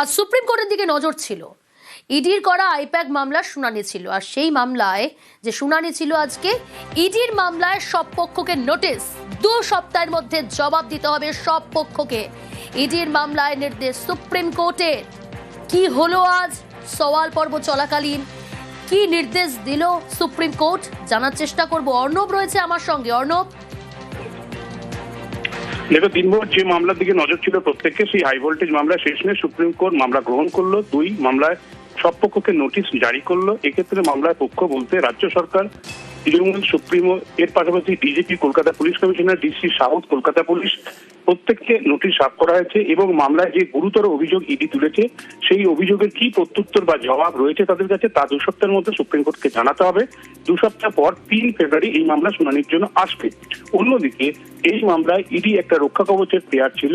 আজ সুপ্রিম কোর্টের দিকে নজর ছিল। ইডির করা আইপ্যাক মামলার শুনানি ছিল আর সেই মামলায় যে শুনানি ছিল আজকে, ইডির মামলায় সব পক্ষকে নোটিশ। দু সপ্তাহের মধ্যে জবাব দিতে হবে সব পক্ষকে। ইডির মামলায় নির্দেশ সুপ্রিম কোর্টের কি হলো আজ? সওয়াল পর্ব চলাকালীন। কি নির্দেশ দিল সুপ্রিম কোর্ট? জানার চেষ্টা করব। অর্ণব রয়েছে আমার সঙ্গে। অর্ণব? দেখো দিনভর যে মামলার দিকে নজর ছিল প্রত্যেককে, সেই হাই ভোল্টেজ মামলা শেষ নিয়ে। সুপ্রিম কোর্ট মামলা গ্রহণ করল। দুই, মামলায় সব পক্ষকে নোটিশ জারি করল। এক্ষেত্রে মামলার পক্ষ বলতে রাজ্য সরকার, তৃণমূল, সুপ্রিমো, এর পাশাপাশি DGP Kolkata police commissioner DC south Kolkata police প্রত্যেককে নোটিশ সাফ করা হয়েছে এবং মামলায় যে গুরুতর অভিযোগ ইডি তুলেছে, সেই অভিযোগের কি প্রত্যুত্তর বা জবাব রয়েছে তাদের কাছে তা দু সপ্তাহের মধ্যে সুপ্রিম কোর্টকে জানাতে হবে। দু সপ্তাহ পর তিন ফেব্রুয়ারি এই মামলা শুনানির জন্য আসবে। অন্যদিকে, এই মামলায় ইডি একটা রক্ষা কবচের পেয়ার ছিল।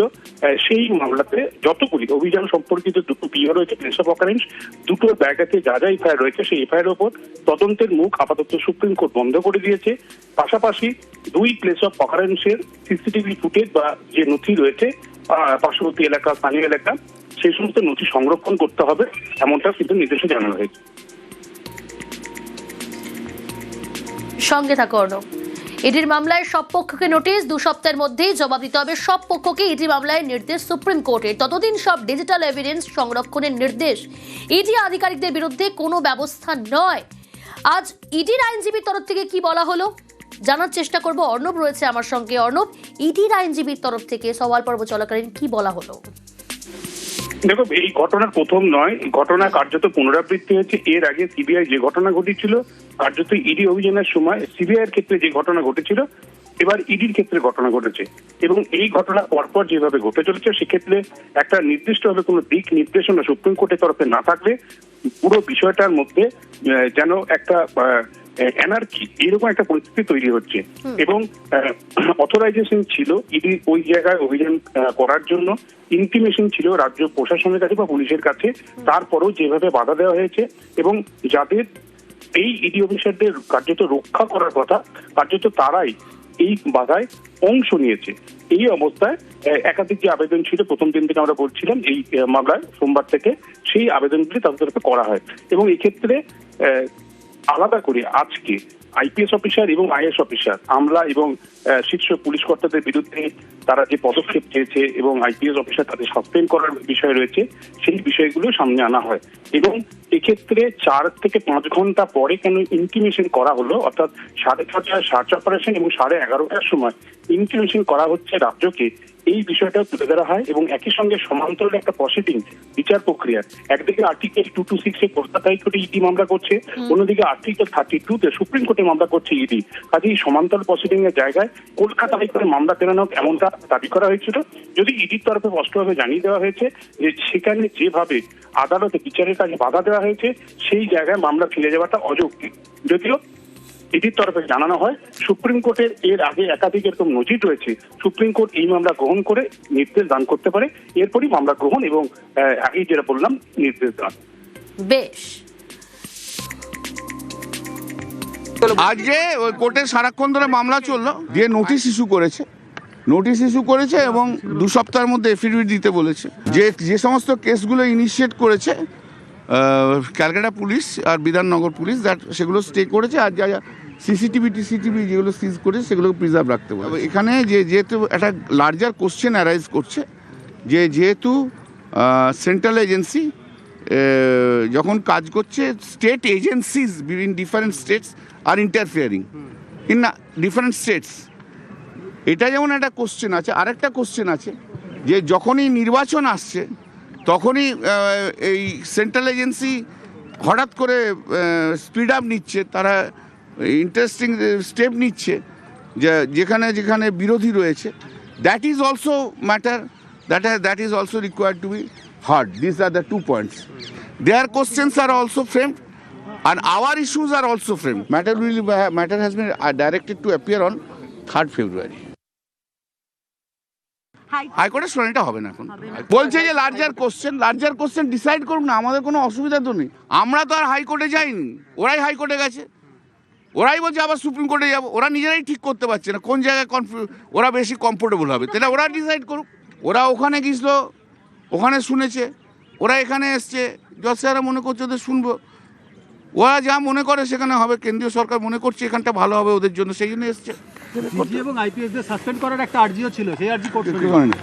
সেই মামলাতে যতগুলি অভিযান সম্পর্কিত দুটো পিও রয়েছে প্লেস অফ অকারেন্স দুটো জায়গাতে যা যা এফআইআর রয়েছে সেই এফআইআর ওপর তদন্তের মুখ আপাতত সুপ্রিম কোর্ট বন্ধ করে দিয়েছে। পাশাপাশি দুই প্লেস অফ অকারেন্সের সিসিটিভি ফুটেজ বা যে নথি রয়েছে পার্শ্ববর্তী এলাকা, স্থানীয় এলাকা, সেই সমস্ত নথি সংরক্ষণ করতে হবে, এমনটা কিন্তু নির্দেশে জানানো হয়েছে। সঙ্গে থাকো, অর্ণব। ইডির মামলায় সব পক্ষকে নোটিশ দু সপ্তাহের মধ্যেই জবাব দিতে হবে সব পক্ষকে। ইডি মামলায় নির্দেশ সুপ্রিম কোর্টের ততদিন সব ডিজিটাল এভিডেন্স সংরক্ষণের নির্দেশ। ইডি আধিকারিকদের বিরুদ্ধে কোনো ব্যবস্থা নয়। আজ ইডির আইনজীবীর তরফ থেকে কি বলা হলো? জানার চেষ্টা করব। অর্ণব রয়েছে আমার সঙ্গে। অর্ণব, ইডির আইনজীবীর তরফ থেকে সওয়াল পর্ব চলাকালীন কি বলা হলো? দেখো, এই ঘটনার প্রথম নয়। ঘটনা কার্যত পুনরাবৃত্তি হয়েছে। এর আগে সিবিআই যে ঘটনা ঘটেছিল, কার্যত ইডি অভিযানের সময় সিবিআই এর ক্ষেত্রে যে ঘটনা ঘটেছিল, এবার ইডির ক্ষেত্রে ঘটনা ঘটেছে। এবং এই ঘটনা পরপর যেভাবে ঘটে চলেছে, সেক্ষেত্রে একটা নির্দিষ্টভাবে কোনো দিক নির্দেশনা সুপ্রিম কোর্টের তরফে না থাকলে পুরো বিষয়টার মধ্যে যেন একটা এনার্জি এরকম একটা পরিস্থিতি তৈরি হচ্ছে। এবং অথরাইজেশন ছিল ইডি ওই জায়গায় অভিযান করার জন্য। ইন্টিমেশন ছিল রাজ্য প্রশাসনের কাছে বা পুলিশের কাছে। তারপরেও যেভাবে বাধা দেওয়া হয়েছে এবং যাদের এই ইডি অফিসারদের কার্যত রক্ষা করার কথা কার্যত তারাই এই বাধায় অংশ নিয়েছে। এই অবস্থায় একাধিক যে আবেদন ছিল প্রথম দিন থেকে আমরা বলছিলাম এই মামলায় সোমবার থেকে সেই আবেদনগুলি তাদের তরফে করা হয়। এবং এক্ষেত্রে আহ, আলাদা করে আজকে আইপিএস অফিসার এবং আইএস অফিসার, আমলা এবং শীর্ষ পুলিশ কর্তাদের বিরুদ্ধে তারা যে পদক্ষেপ চেয়েছে এবং আইপিএস অফিসার তাদের সাসপেন্ড করার বিষয় রয়েছে, সেই বিষয়গুলো সামনে আনা হয়। এবং এক্ষেত্রে চার থেকে পাঁচ ঘণ্টা পরে কেন ইন্টিমেশন করা হলো? অর্থাৎ সাড়ে ছটায় সার্চ অপারেশন এবং সাড়ে এগারোটার সময় ইন্টিমেশন করা হচ্ছে রাজ্যকে। এই বিষয়টা তুলে ধরা হয় এবং একই সঙ্গে সমান্তরাল একটা প্রসিডিং বিচার প্রক্রিয়া। একদিকে আর্টিকেল টু টু সিক্স এ কলকাতা হাইকোর্টে ইডি মামলা করছে অন্যদিকে আর্টিকেল থার্টি টু তে সুপ্রিম কোর্টে মামলা করছে ইডি কাজে এই সমান্তরাল প্রসিডিং এর জায়গায় কলকাতা হাইকোর্টে মামলা কেন হোক এমনটা দাবি করা হয়েছিল। যদি ইডির তরফে স্পষ্টভাবে জানিয়ে দেওয়া হয়েছে যে সেখানে যেভাবে আদালতে বিচারের কাজে বাধা দেওয়া হয়েছে সেই জায়গায় মামলা ফিরে যাওয়াটা অযৌক্তিক। যদিও ইডির তরফে জানানো হয় সুপ্রিম কোর্টের এর আগে একাধিক এরকম নজির রয়েছে। সুপ্রিম কোর্ট এই মামলা গ্রহণ করে নির্দেশ দান করতে পারে। এরপরই মামলা গ্রহণ এবং আগেই যেটা বললাম নির্দেশ দান। বেশ। আজকে ওই কোর্টে সারাক্ষণ ধরে মামলা চলল দিয়ে নোটিশ ইস্যু করেছে। নোটিশ ইস্যু করেছে এবং দু সপ্তাহের মধ্যে এফিডেভিট দিতে বলেছে। যে যে সমস্ত কেসগুলো ইনিশিয়েট করেছে ক্যালকাটা পুলিশ আর বিধাননগর পুলিশ দ্যাট সেগুলো স্টে করেছে। আর যা সিসিটিভি টিসিটিভি যেগুলো সিজ করে সেগুলো প্রিজার্ভ রাখতে বলে এখানে যে যেহেতু একটা লার্জার কোশ্চেন অ্যারাইজ করছে, যে যেহেতু সেন্ট্রাল এজেন্সি যখন কাজ করছে স্টেট এজেন্সিজ বিভিন different states are interfering in different states এটা যেমন একটা কোশ্চেন আছে, আরেকটা কোশ্চেন আছে, যে যখনই নির্বাচন আসছে, তখনই এই সেন্ট্রাল এজেন্সি হঠাৎ করে স্পিড আপ নিচ্ছে, তারা ইন্টারেস্টিং স্টেপ নিচ্ছে। যে যেখানে যেখানে বিরোধী রয়েছে। That is also matter that that is also required to be heard this are the two points there questions are also framed and our issues are also framed. Matter will matter has been uh, directed to appear on 3rd February. হাইকোর্টের শুনানিটা হবে না এখন। বলছে যে larger question larger question decide করুক না আমাদের কোনো অসুবিধা তো নেই। আমরা তো আর হাইকোর্টে যাইনি। ওরাই হাইকোর্টে গেছে। ওরাই বলছে আবার সুপ্রিম কোর্টে যাব। ওরা নিজেরাই ঠিক করতে পারছে না। কোন জায়গায় কনফিউ ওরা বেশি কমফোর্টেবল হবে। তাহলে ওরা ডিসাইড করুক। ওরা ওখানে গিয়েছিল ওখানে শুনেছে। ওরা এখানে এসছে। জজ স্যাররা মনে করছে ওদের শুনব। ওরা যা মনে করে সেখানে হবে। কেন্দ্রীয় সরকার মনে করছে এখানটা ভালো হবে ওদের জন্য। সেই জন্য এসছে। এবং আইপিএস দের সাসপেন্ড করার একটা আর্জিও ছিল। সেই আর্জি কোর্ট কি করেনি?